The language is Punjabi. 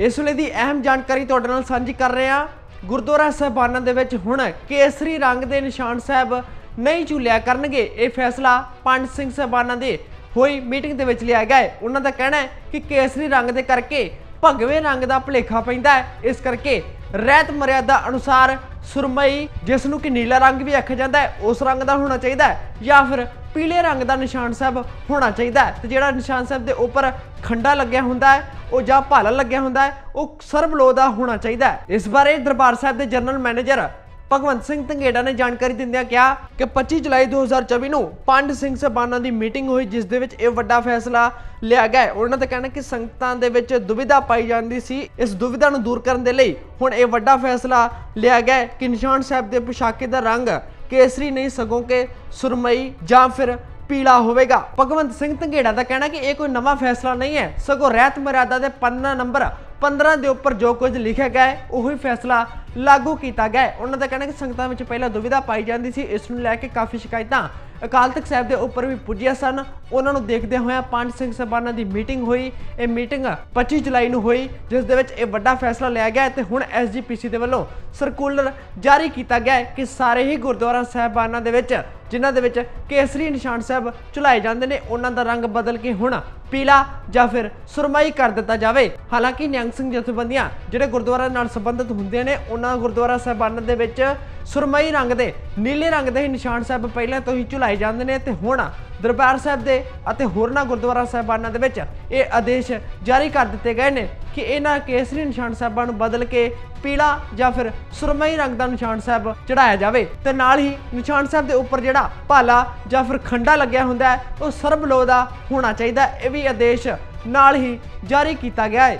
ਇਸ ਵੇਲੇ ਦੀ ਅਹਿਮ ਜਾਣਕਾਰੀ ਤੁਹਾਡੇ ਨਾਲ ਸਾਂਝੀ ਕਰ ਰਹੇ ਹਾਂ। ਗੁਰਦੁਆਰਾ ਸਾਹਿਬਾਨਾਂ ਦੇ ਵਿੱਚ ਹੁਣ ਕੇਸਰੀ ਰੰਗ ਦੇ ਨਿਸ਼ਾਨ ਸਾਹਿਬ ਨਹੀਂ ਝੂਲਿਆ ਕਰਨਗੇ। ਇਹ ਫੈਸਲਾ ਪੰਡ ਸਿੰਘ ਸਾਹਿਬਾਨਾਂ ਦੇ ਹੋਈ ਮੀਟਿੰਗ ਦੇ ਵਿੱਚ ਲਿਆ ਗਿਆ ਹੈ। ਉਹਨਾਂ ਦਾ ਕਹਿਣਾ ਹੈ ਕਿ ਕੇਸਰੀ ਰੰਗ ਦੇ ਕਰਕੇ ਭਗਵੇਂ ਰੰਗ ਦਾ ਭੁਲੇਖਾ ਪੈਂਦਾ ਹੈ। ਇਸ ਕਰਕੇ ਰਹਿਤ ਮਰਿਆਦਾ ਅਨੁਸਾਰ ਸੁਰਮਈ, ਜਿਸ ਨੂੰ ਕਿ ਨੀਲਾ ਰੰਗ ਵੀ ਆਖਿਆ ਜਾਂਦਾ ਹੈ, ਉਸ ਰੰਗ ਦਾ ਹੋਣਾ ਚਾਹੀਦਾ ਹੈ ਜਾਂ ਫਿਰ ਪੀਲੇ ਰੰਗ ਦਾ ਨਿਸ਼ਾਨ ਸਾਹਿਬ ਹੋਣਾ ਚਾਹੀਦਾ ਹੈ। ਤੇ ਜਿਹੜਾ ਨਿਸ਼ਾਨ ਸਾਹਿਬ ਦੇ ਉੱਪਰ ਖੰਡਾ ਲੱਗਿਆ ਹੁੰਦਾ ਹੈ, ਉਹ ਜਾਂ ਭਾਲਾ ਲੱਗਿਆ ਹੁੰਦਾ ਹੈ, ਉਹ ਸਰਬਲੋ ਦਾ ਹੋਣਾ ਚਾਹੀਦਾ ਹੈ। ਇਸ ਬਾਰੇ ਦਰਬਾਰ ਸਾਹਿਬ ਦੇ ਜਨਰਲ ਮੈਨੇਜਰ ਭਗਵੰਤ ਸਿੰਘ ਧੰਗੇੜਾ ਨੇ ਜਾਣਕਾਰੀ ਦਿੰਦਿਆਂ ਕਿਹਾ ਕਿ 25 ਜੁਲਾਈ 2024 ਨੂੰ ਪੰਡ ਸਿੰਘ ਸਬਾਨਾ ਦੀ ਮੀਟਿੰਗ ਹੋਈ, ਜਿਸ ਦੇ ਵਿੱਚ ਇਹ ਵੱਡਾ ਫੈਸਲਾ ਲਿਆ ਗਿਆ ਉਹਨਾਂ ਦਾ ਕਹਿਣਾ ਕਿ ਸੰਗਤਾਂ ਦੇ ਵਿੱਚ ਦੁਵਿਧਾ ਪਾਈ ਜਾਂਦੀ ਸੀ। ਇਸ ਦੁਵਿਧਾ ਨੂੰ ਦੂਰ ਕਰਨ ਦੇ ਲਈ ਹੁਣ ਇਹ ਵੱਡਾ ਫੈਸਲਾ ਲਿਆ ਗਿਆ ਕਿ ਨਿਸ਼ਾਨ ਸਾਹਿਬ ਦੇ ਪੁਸ਼ਾਕੇ ਦਾ ਰੰਗ ਕੇਸਰੀ ਨਹੀਂ, ਸਗੋਂ ਕਿ ਸੁਰਮਈ ਜਾਂ ਫਿਰ ਪੀਲਾ ਹੋਵੇਗਾ। ਭਗਵੰਤ ਸਿੰਘ ਧੰਗੇੜਾ ਦਾ ਕਹਿਣਾ ਕਿ ਇਹ ਕੋਈ ਨਵਾਂ ਫੈਸਲਾ ਨਹੀਂ ਹੈ। ਸਗੋਂ ਰਹਿਤ ਮਰਿਆਦਾ ਦੇ ਪੰਨਾ ਨੰਬਰ 15 ਦੇ ਉੱਪਰ ਜੋ ਕੁਝ ਲਿਖਿਆ ਗਿਆ ਹੈ, ਉਹੀ ਫੈਸਲਾ ਲਾਗੂ ਕੀਤਾ ਗਿਆ ਹੈ। ਉਹਨਾਂ ਦਾ ਕਹਿਣਾ ਕਿ ਸੰਗਤਾਂ ਵਿੱਚ ਪਹਿਲਾਂ ਦੁਵਿਧਾ ਪਾਈ ਜਾਂਦੀ ਸੀ, ਇਸ ਨੂੰ ਲੈ ਕੇ ਕਾਫੀ ਸ਼ਿਕਾਇਤਾਂ ਅਕਾਲ ਤਖਤ ਸਾਹਿਬ ਦੇ ਉੱਪਰ ਵੀ ਪੁੱਜੀਆਂ ਸਨ। ਉਹਨਾਂ ਨੂੰ ਦੇਖਦੇ ਹੋਇਆ ਪੰਜ ਸਿੰਘ ਸਭਾਨਾਂ ਦੀ ਮੀਟਿੰਗ ਹੋਈ। ਇਹ ਮੀਟਿੰਗ 25 ਜੁਲਾਈ ਨੂੰ ਹੋਈ, ਜਿਸ ਦੇ ਵਿੱਚ ਇਹ ਵੱਡਾ ਫੈਸਲਾ ਲਿਆ ਗਿਆ ਹੈ ਤੇ ਹੁਣ ਐਸਜੀਪੀਸੀ ਦੇ ਵੱਲੋਂ ਸਰਕੂਲਰ ਜਾਰੀ ਕੀਤਾ ਗਿਆ ਕਿ ਸਾਰੇ ਹੀ ਗੁਰਦੁਆਰਾ ਸਾਹਿਬਾਨਾਂ ਦੇ ਵਿੱਚ, ਜਿਨ੍ਹਾਂ ਦੇ ਵਿੱਚ ਕੇਸਰੀ ਨਿਸ਼ਾਨ ਸਾਹਿਬ ਚੁਲਾਏ ਜਾਂਦੇ ਨੇ, ਉਹਨਾਂ ਦਾ ਰੰਗ ਬਦਲ ਕੇ ਹੁਣ ਪੀਲਾ ਜਾਂ ਫਿਰ ਸੁਰਮਈ ਕਰ ਦਿੱਤਾ ਜਾਵੇ। ਹਾਲਾਂਕਿ ਨਿਹੰਗ ਸਿੰਘ ਜਥੇਬੰਦੀਆਂ ਜਿਹੜੇ ਗੁਰਦੁਆਰਾ ਨਾਲ ਸੰਬੰਧਿਤ ਹੁੰਦੇ ਨੇ, ਉਹਨਾਂ ਗੁਰਦੁਆਰਾ ਸਾਹਿਬਾਨਾਂ ਦੇ ਵਿੱਚ ਸੁਰਮਈ ਰੰਗ ਦੇ, ਨੀਲੇ ਰੰਗ ਦੇ ਹੀ ਨਿਸ਼ਾਨ ਸਾਹਿਬ ਪਹਿਲਾਂ ਤੋਂ ਹੀ ਚੁਲਾਏ ਜਾਂਦੇ ਨੇ ਤੇ ਹੁਣ ਦਰਬਾਰ ਸਾਹਿਬ ਦੇ ਅਤੇ ਹੋਰਨਾਂ ਗੁਰਦੁਆਰਾ ਸਾਹਿਬਾਨਾਂ ਦੇ ਵਿੱਚ ਇਹ ਆਦੇਸ਼ ਜਾਰੀ ਕਰ ਦਿੱਤੇ ਗਏ ਨੇ ਕਿ ਇਹਨਾਂ ਕੇਸਰੀ ਨਿਸ਼ਾਨ ਸਾਹਿਬਾਂ ਨੂੰ ਬਦਲ ਕੇ ਪੀਲਾ ਜਾਂ ਫਿਰ ਸੁਰਮਈ ਰੰਗ ਦਾ ਨਿਸ਼ਾਨ ਸਾਹਿਬ ਚੜਾਇਆ ਜਾਵੇ। ਤੇ ਨਾਲ ਹੀ ਨਿਸ਼ਾਨ ਸਾਹਿਬ ਦੇ ਉੱਪਰ ਜਿਹੜਾ ਭਾਲਾ ਜਾਂ ਫਿਰ ਖੰਡਾ ਲੱਗਿਆ ਹੁੰਦਾ ਹੈ, ਉਹ ਸਰਬਲੋ ਦਾ ਹੋਣਾ ਚਾਹੀਦਾ ਇਹ ਵੀ ਆਦੇਸ਼ ਨਾਲ ਹੀ ਜਾਰੀ ਕੀਤਾ ਗਿਆ ਹੈ।